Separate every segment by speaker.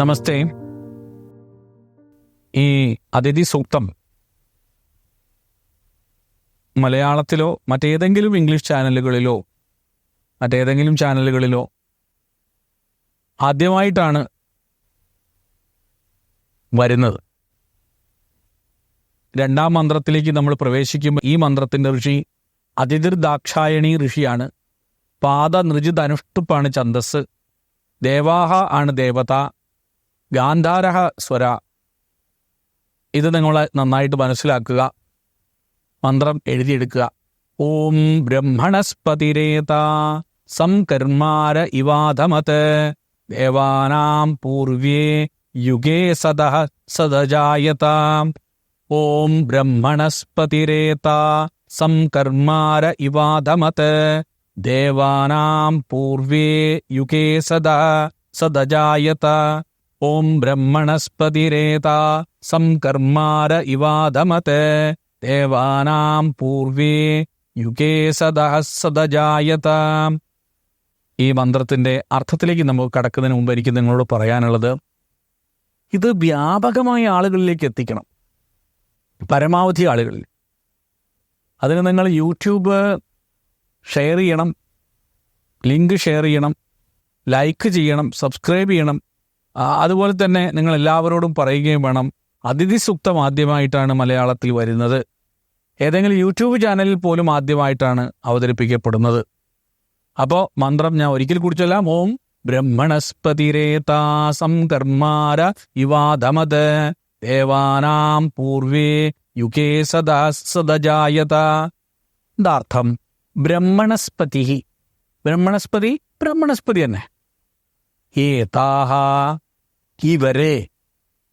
Speaker 1: നമസ്തേ. ഈ അതിഥി സൂക്തം മലയാളത്തിലോ മറ്റേതെങ്കിലും ഇംഗ്ലീഷ് ചാനലുകളിലോ മറ്റേതെങ്കിലും ചാനലുകളിലോ ആദ്യമായിട്ടാണ് വരുന്നത്. രണ്ടാം മന്ത്രത്തിലേക്ക് നമ്മൾ പ്രവേശിക്കുമ്പോൾ ഈ മന്ത്രത്തിന്റെ ഋഷി അതിഥിർ ദാക്ഷായണി ഋഷിയാണ്. പാദ നൃജിതനുഷ്ടുപ്പാണ് ഛന്ദസ് ദേവാഹ ആണ് ദേവത. ഗാന്ധാരഹ സ്വര. ഇത് നിങ്ങൾ നന്നായിട്ട് മനസ്സിലാക്കുക. മന്ത്രം എഴുതിയെടുക്കുക. ഓം ബ്രഹ്മണസ്പതിരേത സംകർമാര ഇവാധമത് ദേവാനാം പൂർവ്യേ യുഗേ സദ സദജായത. ഓം ബ്രഹ്മണസ്പതിരേത സംകർമാര ഇവാധമത് ദേവാനാം പൂർവ്യേ യുഗേ സദാ സദജായത. ഓം ബ്രഹ്മണസ്പതിരേത സംകർമാര ഇവാദമത് ദേവാനാം പൂർവേ യുഗേ സദഹസദജായത ഈ മന്ത്രത്തിന്റെ അർത്ഥത്തിലേക്ക് നമുക്ക് കടക്കുന്നതിന് മുമ്പ് എനിക്ക് നിങ്ങളോട് പറയാനുള്ളത് ഇത് വ്യാപകമായ ആളുകളിലേക്ക് എത്തിക്കണം. പരമാവധി ആളുകളിൽ. അതിന് നിങ്ങൾ യൂട്യൂബ് ഷെയർ ചെയ്യണം ലിങ്ക് ഷെയർ ചെയ്യണം ലൈക്ക് ചെയ്യണം സബ്സ്ക്രൈബ് ചെയ്യണം അതുപോലെ തന്നെ നിങ്ങൾ എല്ലാവരോടും പറയുകയും വേണം. അതിഥി സുക്തം ആദ്യമായിട്ടാണ് മലയാളത്തിൽ വരുന്നത്. ഏതെങ്കിലും യൂട്യൂബ് ചാനലിൽ പോലും ആദ്യമായിട്ടാണ് അവതരിപ്പിക്കപ്പെടുന്നത്. അപ്പോൾ മന്ത്രം ഞാൻ ഒരിക്കൽ കൂടി ചൊല്ലാം. ഓം ബ്രഹ്മണസ്പതിരേതാ കർമാര ഇവാധമത് ദേവാനാം പൂർവേ യുഗേ സദാ സദജായത. എന്താർത്ഥം ബ്രഹ്മണസ്പതി ബ്രഹ്മണസ്പതി ബ്രഹ്മണസ്പതി തന്നെ. ഏതാഹ ഇവരെ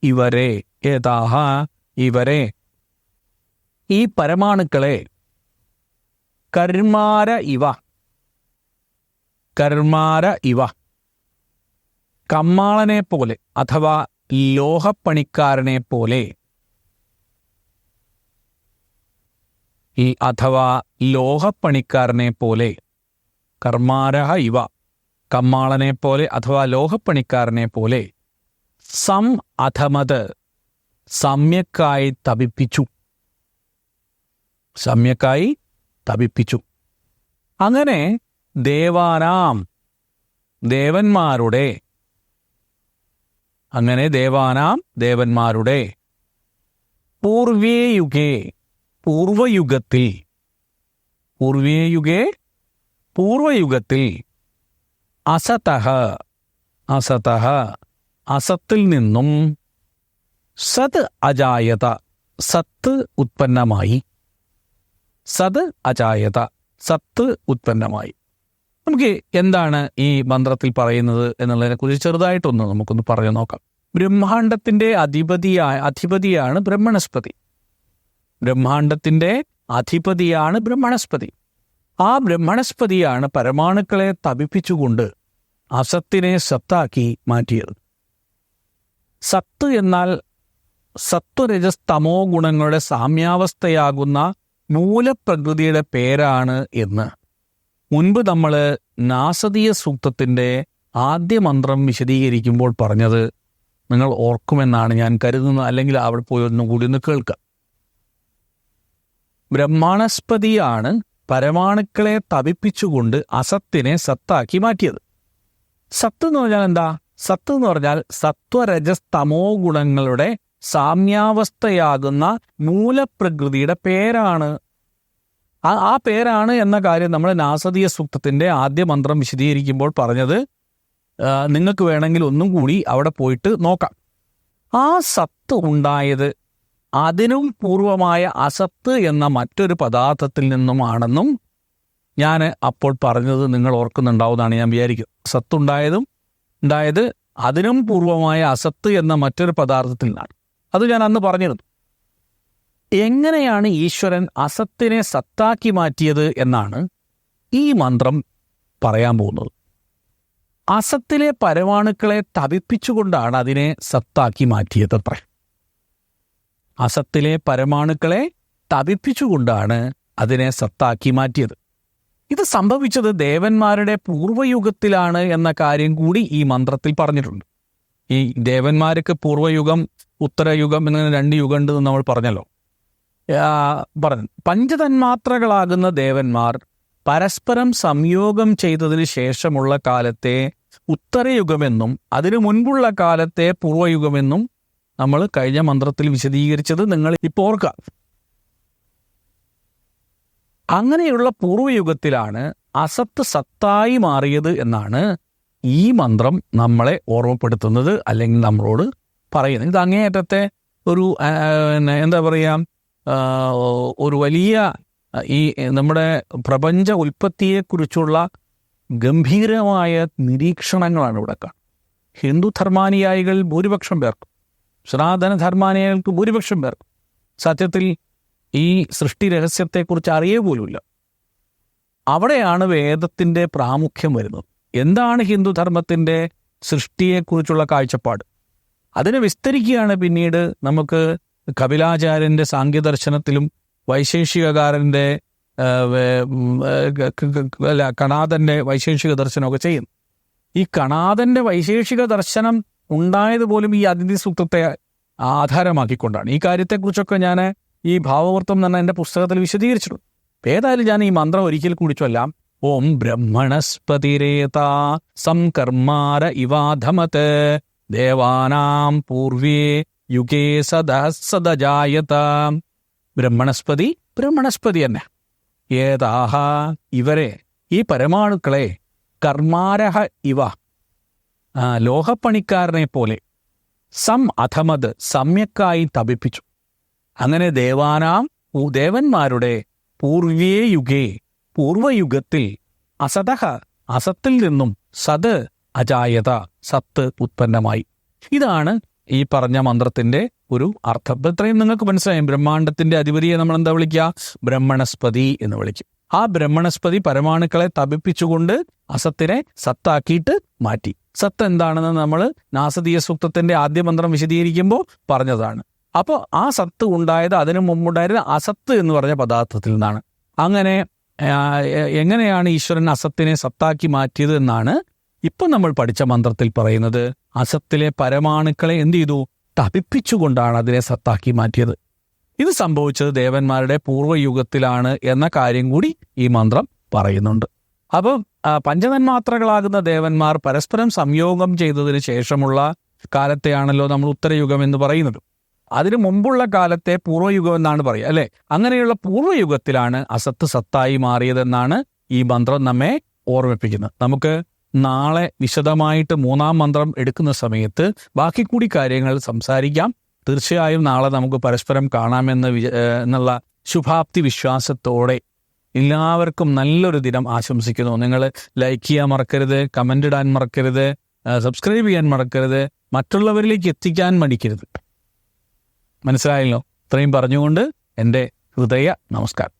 Speaker 1: ഇവരെ ഏതാഹ ഇവരെ. ഈ പരമാണുക്കളെ കർമാര ഇവ. കർമാര ഇവ. കമ്മാളനെ പോലെ അഥവാ ലോഹപ്പണിക്കാരനെ പോലെ. ഈ അഥവാ ലോഹപ്പണിക്കാരനെ പോലെ കർമാരഹ ഇവ. കമ്മാളനെ പോലെ അഥവാ ലോഹപ്പണിക്കാരനെ പോലെ. സം അധമത് സമ്യക്കായി തപിപ്പിച്ചു. സമ്യക്കായി തപിപ്പിച്ചു. അങ്ങനെ ദേവാനാം ദേവന്മാരുടെ അങ്ങനെ ദേവാനാം ദേവന്മാരുടെ പൂർവേയുഗേ പൂർവയുഗത്തിൽ പൂർവേയുഗേ പൂർവയുഗത്തിൽ അസതഹ അസതഹ. അസത്തിൽ നിന്നും സത് അജായത സത്ത് ഉത്പന്നമായി. സത് അജായത സത്ത് ഉത്പന്നമായി. നമുക്ക് എന്താണ് ഈ മന്ത്രത്തിൽ പറയുന്നത് എന്നുള്ളതിനെക്കുറിച്ച് ചെറുതായിട്ടൊന്ന് നമുക്കൊന്ന് പറഞ്ഞു നോക്കാം. ബ്രഹ്മാണ്ടത്തിന്റെ അധിപതിയായ അധിപതിയാണ് ബ്രഹ്മണസ്പതി. ബ്രഹ്മാണ്ടത്തിന്റെ അധിപതിയാണ് ബ്രഹ്മണസ്പതി. ആ ബ്രഹ്മണസ്പതിയാണ് പരമാണുക്കളെ തപിപ്പിച്ചുകൊണ്ട് അസത്തിനെ സത്താക്കി മാറ്റിയത്. സത്ത് എന്നാൽ സത്വരജസ്തമോ ഗുണങ്ങളുടെ സാമ്യാവസ്ഥയാകുന്ന മൂലപ്രകൃതിയുടെ പേരാണ് എന്ന്. മുൻപ് നമ്മൾ നാസതീയ സൂക്തത്തിന്റെ ആദ്യ മന്ത്രം വിശദീകരിക്കുമ്പോൾ പറഞ്ഞത് നിങ്ങൾ ഓർക്കുമെന്നാണ് ഞാൻ കരുതുന്നത്. അല്ലെങ്കിൽ അവിടെ പോയി ഒന്നുകൂടി ഒന്ന് കേൾക്കാം. ബ്രഹ്മാണസ്പതിയാണ് പരമാണുക്കളെ തപിപ്പിച്ചുകൊണ്ട് അസത്തിനെ സത്താക്കി മാറ്റിയത്. സത്ത് എന്ന് പറഞ്ഞാൽ എന്താ? സത്ത് എന്ന് പറഞ്ഞാൽ സത്വരജസ്തമോ ഗുണങ്ങളുടെ സാമ്യാവസ്ഥയാകുന്ന മൂലപ്രകൃതിയുടെ പേരാണ്. ആ പേരാണ് എന്ന കാര്യം നമ്മൾ നാസതീയ സൂക്തത്തിന്റെ ആദ്യ മന്ത്രം വിശദീകരിക്കുമ്പോൾ പറഞ്ഞത് നിങ്ങൾക്ക് വേണമെങ്കിൽ ഒന്നും കൂടി അവിടെ പോയിട്ട് നോക്കാം. ആ സത്ത് ഉണ്ടായത് അതിനും പൂർവമായ അസത്ത് എന്ന മറ്റൊരു പദാർത്ഥത്തിൽ നിന്നുമാണെന്നും ഞാൻ അപ്പോൾ പറഞ്ഞത് നിങ്ങൾ ഓർക്കുന്നുണ്ടാവുന്നതാണ് ഞാൻ വിചാരിക്കും സത്തുണ്ടായതും ഉണ്ടായത് അതിനും പൂർവമായ അസത്ത് എന്ന മറ്റൊരു പദാർത്ഥത്തിൽ നിന്നാണ്. അത് ഞാൻ അന്ന് പറഞ്ഞിരുന്നു. എങ്ങനെയാണ് ഈശ്വരൻ അസത്തിനെ സത്താക്കി മാറ്റിയത് എന്നാണ് ഈ മന്ത്രം പറയാൻ പോകുന്നത്. അസത്തിലെ പരമാണുക്കളെ തപിപ്പിച്ചുകൊണ്ടാണ് അതിനെ സത്താക്കി മാറ്റിയത് അത്ര. അസത്തിലെ പരമാണുക്കളെ തപിപ്പിച്ചുകൊണ്ടാണ് അതിനെ സത്താക്കി മാറ്റിയത്. ഇത് സംഭവിച്ചത് ദേവന്മാരുടെ പൂർവയുഗത്തിലാണ് എന്ന കാര്യം കൂടി ഈ മന്ത്രത്തിൽ പറഞ്ഞിട്ടുണ്ട്. ഈ ദേവന്മാർക്ക് പൂർവയുഗം ഉത്തരയുഗം എന്നിങ്ങനെ രണ്ട് യുഗം ഉണ്ടെന്ന് നമ്മൾ പറഞ്ഞല്ലോ. പറഞ്ഞു. പഞ്ചതന്മാത്രകളാകുന്ന ദേവന്മാർ പരസ്പരം സംയോഗം ചെയ്തതിന് ശേഷമുള്ള കാലത്തെ ഉത്തരയുഗമെന്നും അതിനു മുൻപുള്ള കാലത്തെ പൂർവയുഗമെന്നും നമ്മൾ കഴിഞ്ഞ മന്ത്രത്തിൽ വിശദീകരിച്ചത് നിങ്ങൾ ഇപ്പോൾ ഓർക്കുക. അങ്ങനെയുള്ള പൂർവയുഗത്തിലാണ് അസത്ത് സത്തായി മാറിയത് എന്നാണ് ഈ മന്ത്രം നമ്മളെ ഓർമ്മപ്പെടുത്തുന്നത് അല്ലെങ്കിൽ നമ്മളോട് പറയുന്നത്. ഇത് അങ്ങേയറ്റത്തെ ഒരു എന്താ പറയുക ഒരു വലിയ ഈ നമ്മുടെ പ്രപഞ്ച ഉൽപ്പത്തിയെക്കുറിച്ചുള്ള ഗംഭീരമായ നിരീക്ഷണങ്ങളാണ് ഇവിടെ കാണുന്നത്. ഹിന്ദു ധർമാനുയായികൾ ഭൂരിപക്ഷം പേർക്കും സനാതന ധർമാനുയായികൾക്ക് ഭൂരിപക്ഷം പേർക്കും സത്യത്തിൽ ഈ സൃഷ്ടി രഹസ്യത്തെക്കുറിച്ച് അറിയേ പോലുമില്ല അവിടെയാണ് വേദത്തിന്റെ പ്രാമുഖ്യം വരുന്നത്. എന്താണ് ഹിന്ദുധർമ്മത്തിന്റെ സൃഷ്ടിയെക്കുറിച്ചുള്ള കാഴ്ചപ്പാട്? അതിനെ വിസ്തരിക്കുകയാണ് പിന്നീട് നമുക്ക് കപിലാചാര്യന്റെ സാങ്കേദർശനത്തിലും വൈശേഷികകാരന്റെ അല്ല കണാദന്റെ വൈശേഷിക ദർശനമൊക്കെ ചെയ്യുന്നു. ഈ കണാദന്റെ വൈശേഷിക ദർശനം ഉണ്ടായത് പോലും ഈ അതിഥി സൂക്തത്തെ ആധാരമാക്കിക്കൊണ്ടാണ്. ഈ കാര്യത്തെക്കുറിച്ചൊക്കെ ഞാൻ ഈ ഭാവവൃത്തം തന്നെ എന്റെ പുസ്തകത്തിൽ വിശദീകരിച്ചിട്ടുണ്ട്. ഏതായാലും ഞാൻ ഈ മന്ത്രം ഒരിക്കൽ കൂടി ചൊല്ലാം. ഓം ബ്രഹ്മണസ്പതിരേത സംകർമാര ഇവാധമത്. ദേവാനാം പൂർവേ യുഗേ സദസദജായത ബ്രഹ്മണസ്പതി ബ്രഹ്മണസ്പതി തന്നെ. ഏതാഹ ഇവരെ? ഈ പരമാണുക്കളെ കർമാരഹ ഇവ. ലോഹപ്പണിക്കാരനെ പോലെ സം അധമത് സമ്യക്കായി തപിപ്പിച്ചു. അങ്ങനെ ദേവാനാം ദേവന്മാരുടെ പൂർവേ യുഗേ പൂർവയുഗത്തിൽ അസതഹ അസത്തിൽ നിന്നും സത് അജായത സത്ത് ഉത്പന്നമായി. ഇതാണ് ഈ പറഞ്ഞ മന്ത്രത്തിന്റെ ഒരു അർത്ഥം. ഇത്രയും നിങ്ങൾക്ക് മനസ്സിലായി. ബ്രഹ്മാണ്ടത്തിന്റെ അധിപതിയെ നമ്മൾ എന്താ വിളിക്കുക? ബ്രഹ്മണസ്പതി എന്ന് വിളിക്കും. ആ ബ്രഹ്മണസ്പതി പരമാണുക്കളെ തപിപ്പിച്ചുകൊണ്ട് അസത്തിനെ സത്താക്കിയിട്ട് മാറ്റി. സത്ത് എന്താണെന്ന് നമ്മൾ നാസതീയ സൂക്തത്തിന്റെ ആദ്യ മന്ത്രം വിശദീകരിക്കുമ്പോൾ പറഞ്ഞതാണ്. അപ്പോൾ ആ സത്ത് ഉണ്ടായത് അതിനു മുമ്പുണ്ടായിരുന്ന അസത്ത് എന്ന് പറഞ്ഞ പദാർത്ഥത്തിൽ നിന്നാണ്. അങ്ങനെ എങ്ങനെയാണ് ഈശ്വരൻ അസത്തിനെ സത്താക്കി മാറ്റിയത് എന്നാണ് ഇപ്പം നമ്മൾ പഠിച്ച മന്ത്രത്തിൽ പറയുന്നത്. അസത്തിലെ പരമാണുക്കളെ എന്ത് ചെയ്തു? തപിപ്പിച്ചുകൊണ്ടാണ് അതിനെ സത്താക്കി മാറ്റിയത്. ഇത് സംഭവിച്ചത് ദേവന്മാരുടെ പൂർവയുഗത്തിലാണ് എന്ന കാര്യം കൂടി ഈ മന്ത്രം പറയുന്നുണ്ട്. അപ്പം പഞ്ചതന്മാത്രകളാകുന്ന ദേവന്മാർ പരസ്പരം സംയോഗം ചെയ്തതിന് ശേഷമുള്ള കാലത്തെയാണല്ലോ നമ്മൾ ഉത്തരയുഗം എന്ന് പറയുന്നത്. അതിനു മുമ്പുള്ള കാലത്തെ പൂർവയുഗം എന്നാണ് പറയുക അല്ലെ? അങ്ങനെയുള്ള പൂർവയുഗത്തിലാണ് അസത്ത് സത്തായി മാറിയതെന്നാണ് ഈ മന്ത്രം നമ്മെ ഓർമ്മിപ്പിക്കുന്നത്. നമുക്ക് നാളെ വിശദമായിട്ട് മൂന്നാം മന്ത്രം എടുക്കുന്ന സമയത്ത് ബാക്കി കൂടി കാര്യങ്ങൾ സംസാരിക്കാം. തീർച്ചയായും നാളെ നമുക്ക് പരസ്പരം കാണാമെന്ന് എന്നുള്ള ശുഭാപ്തി വിശ്വാസത്തോടെ എല്ലാവർക്കും നല്ലൊരു ദിനം ആശംസിക്കുന്നു. നിങ്ങൾ ലൈക്ക് ചെയ്യാൻ മറക്കരുത് കമന്റ് ഇടാൻ മറക്കരുത് സബ്സ്ക്രൈബ് ചെയ്യാൻ മറക്കരുത് മറ്റുള്ളവരിലേക്ക് എത്തിക്കാൻ മടിക്കരുത്. മനസ്സിലായല്ലോ? ഇത്രയും പറഞ്ഞുകൊണ്ട് എന്റെ ഹൃദയ നമസ്കാരം.